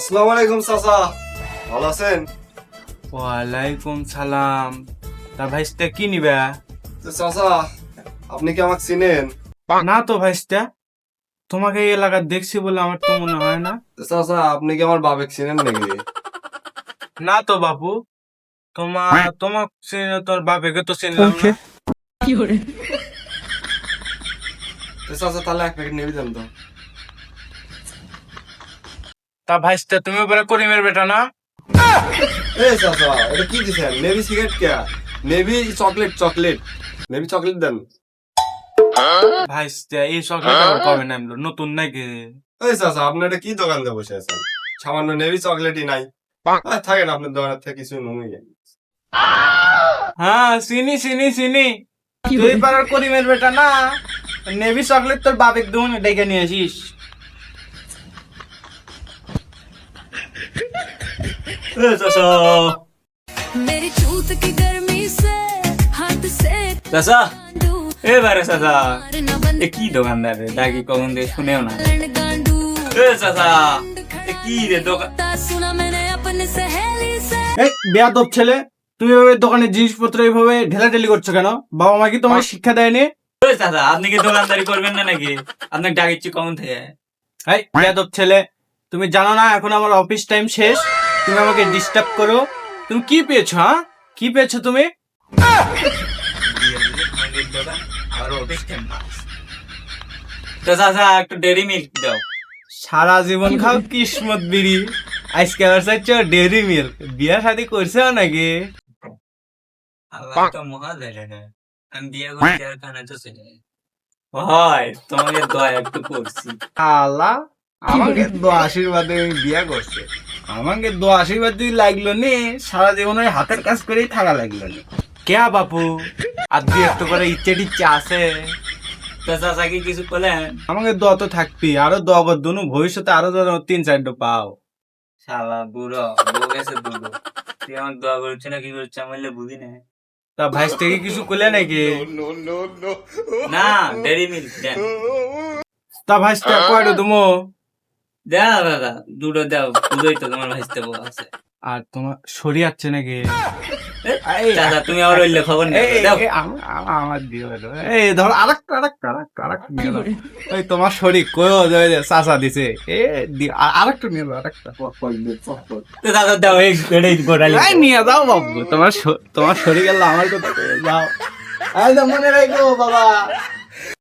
আসসালামু আলাইকুম চাচা। ভালো আছেন? ওয়ালাইকুম সালাম। তা ভাইস্তা কি নিবা? তো চাচা আপনি কি আমাকে চিনেন? না তো ভাইস্তা তোমাকে এই এলাকা দেখছি বলে আমার তো মনে হয় না। তো চাচা আপনি কি আমার বাবেক চিনেন নাকি? না তো বাপু। তোমার তোমার চিনে তোর বাপেকে তো চিনলাম না। তো চাচা তাহলে এক প্যাকেট নেবে দেন তো। তা ভাইস্তা তুমি ওপরে করিমের বেটা না? এই চাচা এটা কি দিছেন নেভি সিগারেট কে? Navy chocolate chocolate Navy chocolate দেন। ভাইস্তা এই চকলেট আবার কবে নামলো? নতুন নাকি? এই চাচা আপনি এটা কি দোকান দিয়ে বসে আছেন? সামান্য নেভি চকলেটই নাই। থাকেন আপনার দোকানের থেকে কিছু নুই হ্যাঁ চিনি চিনি চিনি। তুই পাড়ার করিমের বেটা না? নেভি চকলেট তোর বাপেক দুন ডেকে নিয়ে আসিস এই চাচা এবারে তুমি এভাবে দোকানের জিনিসপত্র এইভাবে ঢেলাঢেলি করছ কেন? বাবা মা কি তোমার শিক্ষা দেয়নি? দাদা আপনি কি দোকানদারি করবেন না নাকি? আপনাকে ডাকিচ্ছি কমন থেকে। ছেলে তুমি জানো না এখন আমার অফিস টাইম শেষ। তুমি আমাকে ডিস্টার্ব করো। তুমি কি পেয়েছ হ্যাঁ? কি পেয়েছ তুমি? তো চাচা একটু ডেরি মিল্ক দাও। সারা জীবন খাও কিসমত বিড়ি। আজকে আবার চাইছো ডেরি মিল্ক বিয়া শাদি করছ নাকি? আল্লাহ তো মহা ধরে না। আমি বিয়ে করছি আর খানা তো ছেলে হয় তোমাকে দয়া একটু করছি। আল্লাহ আমাকে দো আশীর্বাদে বিয়া করছে। আমাকে দো আশীর্বাদ যদি লাগল নি সারা জীবন ওই হাতের কাজ করেই থাকা লাগল নি। কে বাপু? আর দুই একটু করে ইচ্ছে টিচ্ছে আছে। তো চাচা কি কিছু করলেন আমাকে দোয়া তো থাকবি আরও দোয়া দুনু ভবিষ্যতে আরও যেন তিন চারটে পাও। শালা বুড়ো বউ গেছে বুড়ো। তুই আমার দোয়া করছে না কি করছে আমার বুঝি না। তা ভাইস থেকে কিছু করলে নাকি? না তা ভাইস কয়টা তুমি দাও দাদা দুটো দাও বুঝোই তো তোমার ভাইস্তে বউ আছে। আর তোমার শরীর আছে নাকি? দাদা তুমি আবার ওইলে খবর নেই দাও। আমার দিয়ে হলো এই ধর আরেকটা আরেকটা আরেকটা আরেকটা নিয়ে। ওই তোমার শরীর কয়ও যে চাচা দিছে। এ আরেকটা নিয়ে আরেকটা। দাদা দাও এই এটাই গোড়ালি এই নিয়ে যাও বাবু। তোমার তোমার শরীর গেল আমার কথা যাও। মনে রাখো বাবা।